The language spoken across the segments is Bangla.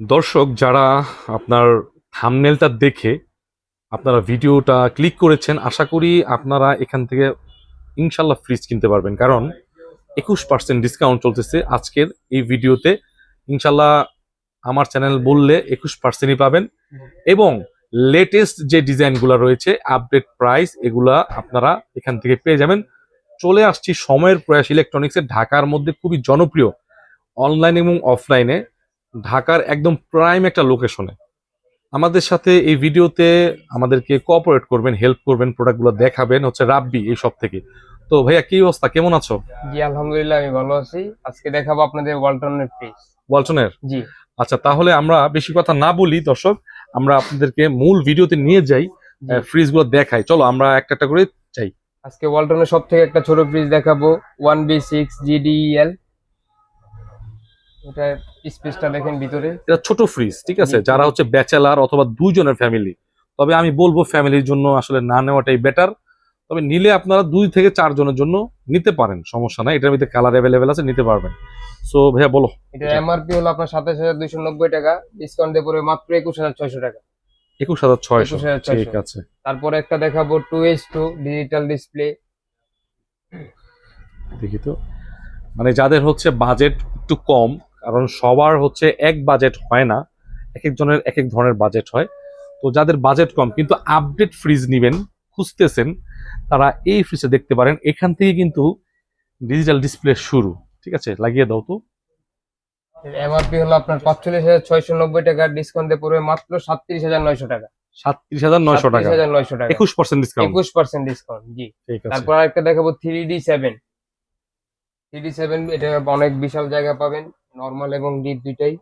দর্শক, যারা আপনার থামনেলটা দেখে আপনারা ভিডিওটা ক্লিক করেছেন, আশা করি আপনারা এখান থেকে ইনশাল্লাহ ফ্রিজ কিনতে পারবেন। কারণ একুশ পার্সেন্ট ডিসকাউন্ট চলতেছে আজকের এই ভিডিওতে। ইনশাল্লাহ আমার চ্যানেল বললে একুশ পার্সেন্টই পাবেন। এবং লেটেস্ট যে ডিজাইনগুলো রয়েছে আপডেট প্রাইস এগুলা আপনারা এখান থেকে পেয়ে যাবেন। চলে আসছি সময়ের প্রয়াস ইলেকট্রনিক্সের ঢাকার মধ্যে খুবই জনপ্রিয় অনলাইন এবং অফলাইনে ঢাকার একদম প্রাইম একটা লোকেশনে আমাদের সাথে এই ভিডিওতে আমাদেরকে কোঅপারেট করবেন হেল্প করবেন প্রোডাক্টগুলো দেখাবেন হচ্ছে রাব্বি এই সব থেকে। তো ভাইয়া কি অবস্থা? কেমন আছো? জি আলহামদুলিল্লাহ আমি ভালো আছি। আজকে দেখাবো আপনাদের ওয়ালটনের ফ্রিজ ওয়ালটনের জি। আচ্ছা তাহলে আমরা বেশি কথা না বলি দর্শক। আমরা আপনাদেরকে মূল ভিডিওতে নিয়ে যাই। ফ্রিজগুলো দেখাই। চলো আমরা একটা একটা করে চাই আজকে ওয়ালটনের সব থেকে একটা ছোট ফ্রিজ দেখাবো। ওয়ান বি সিক্স জিডিএল এটা স্পেসটা দেখেন ভিতরে। এটা ছোট ফ্রিজ ঠিক আছে? যারা হচ্ছে ব্যাচেলার অথবা দুইজনের ফ্যামিলি তবে আমি বলব ফ্যামিলির জন্য আসলে না নেওয়াটাই বেটার তবে নিলে আপনারা দুই থেকে চার জনের জন্য নিতে পারেন সমস্যা নাই। এটার মধ্যে কালার অ্যাভেলেবেল আছে নিতে পারবেন। সো ভাইয়া বলো। এটা এমআরপি হলো আপনার সাতাশ হাজার দুইশো নব্বই টাকা। ডিসকাউন্ট দিয়ে পড়বে মাত্র একুশ হাজার ছয়শো টাকা। একুশ হাজার ছয়শো 21,600 ঠিক আছে। তারপরে একটা দেখাবো two H two digital display দেখি তো। মানে যাদের হচ্ছে বাজেট একটু কম কারণ সবার হচ্ছে এক বাজেট হয় না এক একজনের এক এক ধরনের বাজেট হয়। তো যাদের বাজেট কম কিন্তু আপডেট ফ্রিজ নিবেন খুঁজতেছেন তারা এই ফ্রিজে দেখতে পারেন। এখান থেকে কিন্তু ডিজিটাল ডিসপ্লে শুরু। ঠিক আছে? লাগিয়ে দাও তো। এমআরপি হলো আপনার পাঁচচল্লিশ হাজার ছয়শো নব্বই টাকা ডিসকাউন্ট দিয়ে পড়বে মাত্র সাতত্রিশ হাজার নয়শো টাকা। সাতত্রিশ হাজার নয়শো টাকা। নয়শো টাকা। একুশ পার্সেন্ট ডিসকাউন্ট একুশ পার্সেন্ট ডিসকাউন্ট জি। তারপর আরেকটা দেখাবো three D seven three D seven এটা অনেক বিশাল জায়গা পাবেন। নর্মাল এবং ডিপ দুইটাই।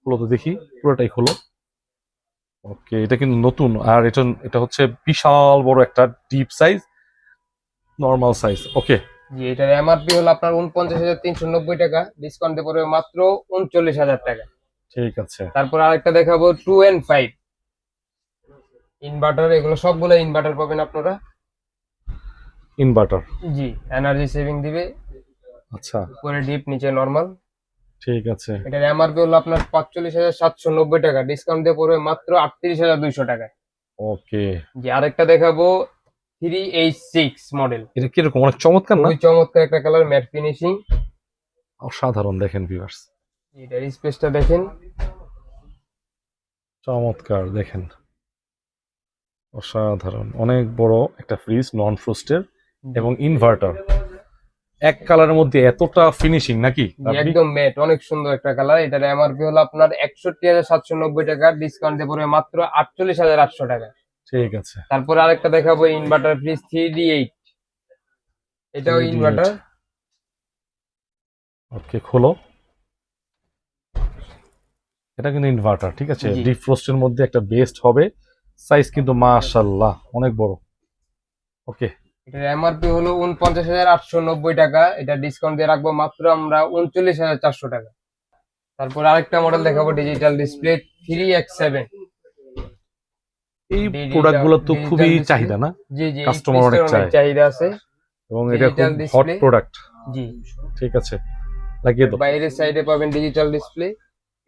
খোলো তো দেখি পুরোটাই খোলো। ওকে এটা কিন্তু নতুন আর এটা এটা হচ্ছে বিশাল বড় একটা deep size normal size okay জি এটার এমআরপি হলো আপনার উনপঞ্চাশ হাজার তিনশো নব্বই টাকা ডিসকাউন্ট দিয়ে পড়বে মাত্র উনচল্লিশ হাজার টাকা। ঠিক আছে। তারপর আরেকটা দেখাবো টু এন্ড ফাইভ ইনভার্টার এগুলো সবগুলো ইনভার্টার পাবেন আপনারা। ইনভার্টার জি এনার্জি সেভিং দিবে। আচ্ছা। উপরে ডিপ নিচে নর্মাল ঠিক আছে। এটার এমআরপি হলো আপনার পাঁচচল্লিশ হাজার সাতশো নব্বই টাকা। ডিসকাউন্ট দিয়ে পড়বে মাত্র আটত্রিশ হাজার দুইশো টাকা ওকে। জি আরেকটা দেখাবো থ্রি এইচ সিক্স মডেল। এটা কীরকম? অনেক চমৎকার না? খুবই চমৎকার একটা কালার ম্যাট ফিনিশিং অসাধারণ দেখেন ভিউয়ার্স এটার স্পেসটা দেখেন। চমৎকার দেখেন। অসাধারণ। অনেক বড় একটা ফ্রিজ নন ফ্রোস্টের এবং ইনভার্টার এক কালারের মধ্যে এতটা ফিনিশিং নাকি? একদম ম্যাট অনেক সুন্দর একটা কালার এটার এমআরপি হলো আপনার একষট্টি হাজার সাতশো নব্বই টাকা। ডিসকাউন্ট দিয়ে পড়বে মাত্র আটচল্লিশ হাজার আটশো টাকা। ঠিক আছে। তারপরে আরেকটা দেখাবো inverter fridge three D eight এটাও ইনভার্টার ওকে খোলো। এটা কিন্তু ইনভার্টার ঠিক আছে? জি। ডিপ ফ্রোস্টের মধ্যে একটা বেস্ট হবে। সাইজ কিন্তু মাশাল্লাহ অনেক বড়। ওকে এটার এমআরপি হলো উনপঞ্চাশ হাজার আটশো নব্বই টাকা। এটা ডিসকাউন্ট দিয়ে রাখব মাত্র আমরা উনচল্লিশ হাজার চারশো টাকা। তারপর আরেকটা মডেল দেখাবো digital display three X seven এই Digital- প্রোডাক্টগুলো তো খুবই চাহিদা না? জি জি Customer অনেক চাহিদা আছে। এবং এটা খুব হট প্রোডাক্ট জি। ঠিক আছে লাগিয়ে দাও। বাইরের সাইডে পাবেন ডিজিটাল ডিসপ্লে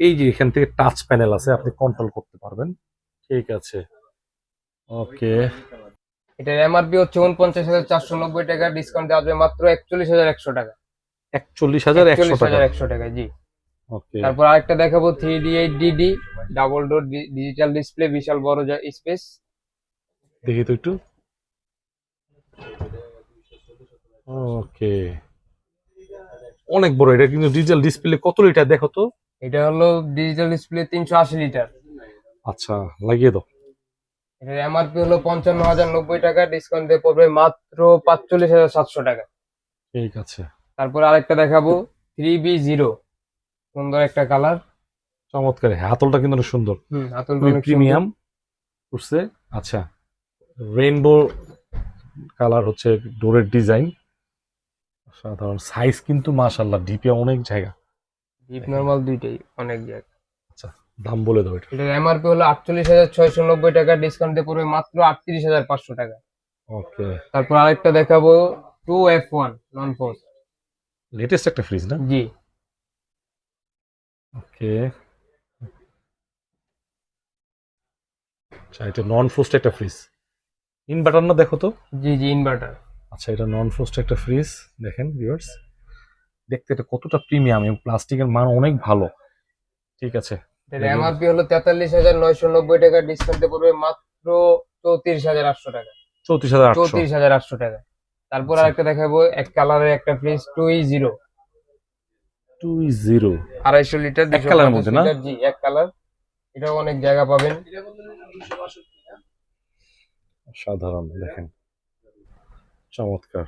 এই যে এখান থেকে টাচ প্যানেল আছে আপনি কন্ট্রোল করতে পারবেন। ঠিক আছে। ওকে এটার এমআরপি হচ্ছে উনপঞ্চাশ হাজার চারশো নব্বই টাকা ডিসকাউন্ট দেওয়া যাবে মাত্র একচল্লিশ হাজার একশো টাকা। একচল্লিশ হাজার একচল্লিশ টাকা। হাজার একশো টাকা জি। ওকে। তারপর আরেকটা দেখাবো three D eight DD double door digital display বিশাল বড় স্পেস দেখি তো একটু। ওকে। অনেক বড় এটা কিন্তু ডিজিটাল ডিসপ্লে কত লিটার দেখো তো। এটা হলো ডিজিটাল ডিসপ্লে তিনশো আশি লিটার আচ্ছা লাগিয়ে দাও। এটার এমআরপি হলো পঞ্চান্ন হাজার নব্বই টাকা ডিসকাউন্ট দিয়ে পড়বে মাত্র পাঁচচল্লিশ হাজার সাতশো টাকা। ঠিক আছে। তারপর আরেকটা দেখাবো থ্রি বি জিরো সুন্দর একটা কালার চমৎকার হাতলটা কিন্তু অনেক সুন্দর। হুম প্রিমিয়াম উঠছে। আচ্ছা রেইনবো কালার হচ্ছে ডোরের ডিজাইন সাধারণ সাইজ কিন্তু মাশাল্লাহ ডিপে অনেক জায়গা। ডিপ নর্মাল দুইটাই অনেক জায়গা। দাম বলে দাও এটা। এটার এমআরপি হলো আটচল্লিশ হাজার ছয়শো নব্বই টাকা ডিসকাউন্ট দিয়ে পড়বে মাত্র আটত্রিশ হাজার পাঁচশো টাকা। ওকে। তারপর আরেকটা দেখাবো two F one non frost latest একটা ফ্রিজ না? জি। ওকে। আচ্ছা এটা নন ফ্রোস্ট একটা ফ্রিজ ইনভার্টার না দেখো তো? জি জি ইনভার্টার আচ্ছা এটা নন ফ্রোস্ট একটা ফ্রিজ দেখেন ভিউয়ার্স দেখতে এটা কতটা প্রিমিয়াম এবং প্লাস্টিকের মান অনেক ভালো। ঠিক আছে। এটার এমআরপি হলো তেতাল্লিশ হাজার নয়শো নব্বই টাকা ডিসকাউন্টে পড়বে মাত্র চৌত্রিশ হাজার আটশো টাকা। চৌত্রিশ হাজার চৌত্রিশ হাজার আটশো টাকা। তারপর আচ্ছা। আরেকটা দেখাবো এক কালারের একটা fridge two zero two zero আড়াইশো লিটার এক কালারের মধ্যে না? জি এক কালার এটাও অনেক জায়গা পাবেন। সাধারণ দেখেন। চমৎকার।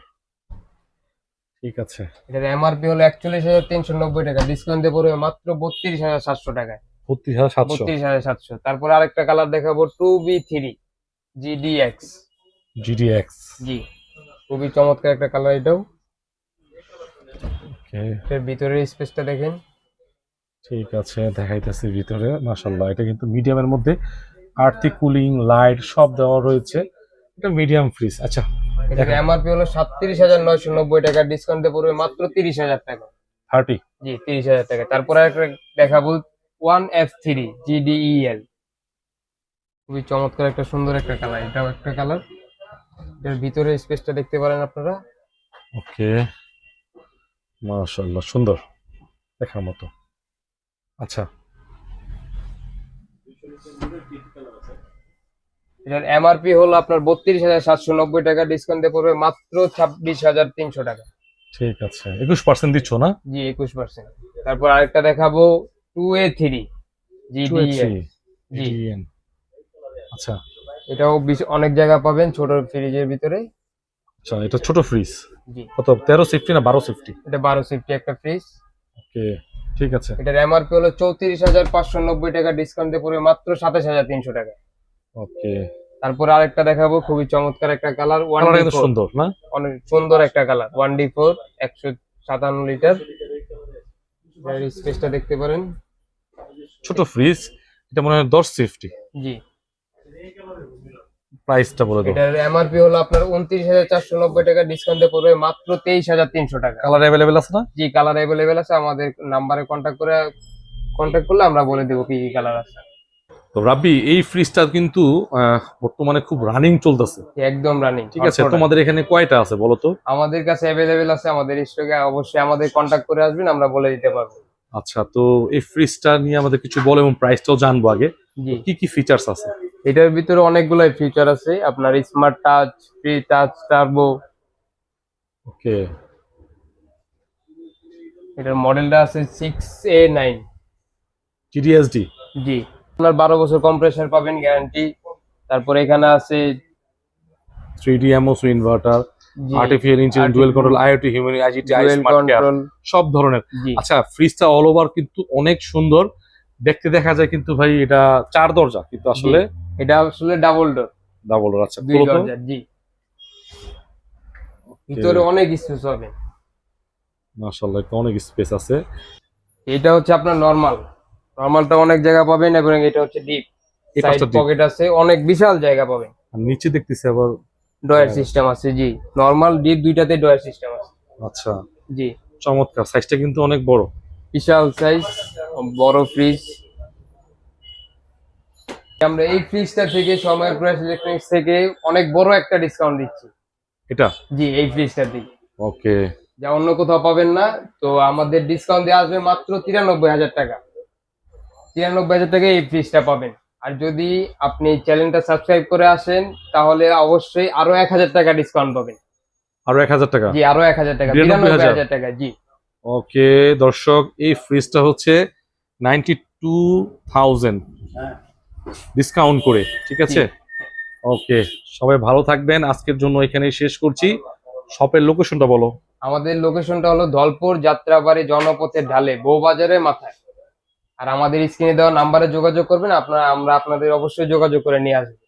ঠিক আছে। এটার এমআরপি হলো একচল্লিশ হাজার তিনশো নব্বই টাকা। ডিসকাউন্ট দিয়ে পড়বে মাত্র বত্রিশ হাজার সাতশো টাকায়। বত্রিশ হাজার সাতশো। বত্রিশ হাজার সাতশো। তারপর আরেকটা কালার দেখাবো two B three GDX GDX জি খুবই চমৎকার একটা কালার এটাও। এটার ভিতরের স্পেসটা দেখেন। ঠিক আছে দেখাইতেছি ভিতরে মাশাল্লাহ এটা কিন্তু মিডিয়ামের মধ্যে আর্থিক কুলিং লাইট সব দেওয়া রয়েছে। এটা মিডিয়াম ফ্রিজ আচ্ছা এটার এমআরপি হলো সাতত্রিশ হাজার নয়শো নব্বই টাকা ডিসকাউন্ট পড়বে মাত্র তিরিশ হাজার টাকা। থার্টি জি তিরিশ হাজার টাকা। তারপরে একটা দেখাবো ওয়ান এফ থ্রি জিডিইএল খুবই চমৎকার একটা সুন্দর একটা কালার এটাও একটা কালার এটার ভিতরে স্পেসটা দেখতে পারেন আপনারা। ওকে। মাশাল্লাহ সুন্দর। দেখার মতো। আচ্ছা। এটার এমআরপি হলো আপনার বত্রিশ হাজার সাতশো নব্বই টাকা ডিসকাউন্ট দিয়ে পড়বে মাত্র ছাব্বিশ হাজার তিনশো টাকা। ঠিক আছে। একুশ পার্সেন্ট দিচ্ছ না? জি একুশ পার্সেন্ট তারপর আরেকটা দেখাবো। টু এ থ্রি জিডিএল আচ্ছা। এটাও বিশ- অনেক জায়গা পাবেন ছোট ফ্রিজের ভিতরে। আচ্ছা এটা ছোট ফ্রিজ কত? তেরো সিফটি না বারো সিফটি এটা বারো সিফটি একটা ফ্রিজ ওকে ঠিক আছে। এটার এমআরপি হলো চৌত্রিশ হাজার পাঁচশো নব্বই টাকা ডিসকাউন্ট দিয়ে পড়বে মাত্র সাতাশ হাজার তিনশো টাকা। ওকে। তারপর আরেকটা দেখাবো খুবই চমৎকার একটা কালার ওয়ান সুন্দর না? অনেক সুন্দর একটা কালার ওয়ান ডি ফোর একশো সাতান্ন লিটার। স্পেসটা দেখতে পারেন। ছোট ফ্রিজ এটা মনে হয় দশ সিফটি জি। প্রাইসটা বলে দাও। এটার এমআরপি হলো আপনার উনত্রিশ হাজার চারশো নব্বই টাকা ডিসকাউন্ট দিয়ে পড়বে মাত্র তেইশ হাজার তিনশো টাকা। কালার আছে না? জি কালার অ্যাভেলেবেল আছে। আমাদের নাম্বারে করে করলে আমরা বলে দেবো কি কি কালার আছে। তো রাব্বি এই ফ্রিজটা কিন্তু বর্তমানে খুব রানিং চলতেছে। একদম রানিং ঠিক আছে তোমাদের এখানে কয়টা আছে বলো তো? আমাদের কাছে আছে আমাদের স্টকে অবশ্যই আমাদের কন্ট্যাক্ট করে আসবেন আমরা বলে দিতে পারব। আচ্ছা তো এই ফ্রিজটা নিয়ে আমাদের কিছু বলো এবং প্রাইসটাও জানব আগে। কি কি ফিচার্স আছে? এটার ভিতরে অনেকগুলো ফিচার আছে। আপনার smart touch free touch turbo okay. এটার মডেলটা আছে সিক্স এ নাইন জিডিএসডি জি। আপনার বারো বছর কম্প্রেসার পাবেন গ্যারান্টি তারপরে এখানে আছে three D MOS inverter artificial intelligence dual control IoT human IGT smart care সব ধরনের। আচ্ছা ফ্রিজটা অল ওভার কিন্তু অনেক সুন্দর। দেখতে দেখা যায় কিন্তু ভাই এটা চার দরজা কিন্তু আসলে এটা আসলে ডাবল ডোর ডাবল ডোর আচ্ছা দুই দরজা জি। ভিতরে অনেক স্পেস হবে। মাশাআল্লাহ এটা অনেক স্পেস আছে। এটা হচ্ছে আপনার নরমাল নরমালটা অনেক জায়গা পাবেন এবং এটা হচ্ছে ডিপ সাইড পকেট আছে অনেক বিশাল জায়গা পাবেন। আর নিচে দেখতেছি আবার ডয়ার। সিস্টেম আছে জি। নরমাল ডিপ দুইটাতে ডয়ার সিস্টেম আছে। আচ্ছা। জি। চমৎকার সাইজটা কিন্তু অনেক বড়। বিশাল সাইজ বড় ফ্রিজ আমরা এই ফ্রিজটা থেকে সময় প্রাইস ইলেকট্রনিক্স থেকে অনেক বড় একটা ডিসকাউন্ট দিচ্ছি। এটা? জি এই ফ্রিজটা দিই ওকে। যা অন্য কোথাও পাবেন না তো আমাদের ডিসকাউন্ট দেওয়া আসবে মাত্র তিরানব্বই হাজার টাকা। তিরানব্বই হাজার টাকা এই ফ্রিজটা পাবেন। আর যদি আপনি চ্যানেলটা সাবস্ক্রাইব করে আসেন তাহলে অবশ্যই আরও এক হাজার টাকা ডিসকাউন্ট পাবেন। আরও এক হাজার টাকা? জি আরও এক হাজার টাকা 92,000 বিরানব্বই হাজার। টাকা জি। ওকে দর্শক এই ফ্রিজটা হচ্ছে নাইনটি টু থাউজেন্ড ডিসকাউন্ট করে ঠিক আছে? ওকে সবাই ভালো থাকবেন। আজকের জন্য এখানেই শেষ করছি। শপের লোকেশনটা বলো। আমাদের লোকেশনটা হলো ধলপুর যাত্রাবাড়ি জনপথের ঢালে বউবাজারের মাথায়। আর আমাদের স্ক্রিনে দেওয়া নাম্বারে যোগাযোগ করবেন, আপনারা আমরা আপনাদের অবশ্যই যোগাযোগ করে নিয়ে আসব।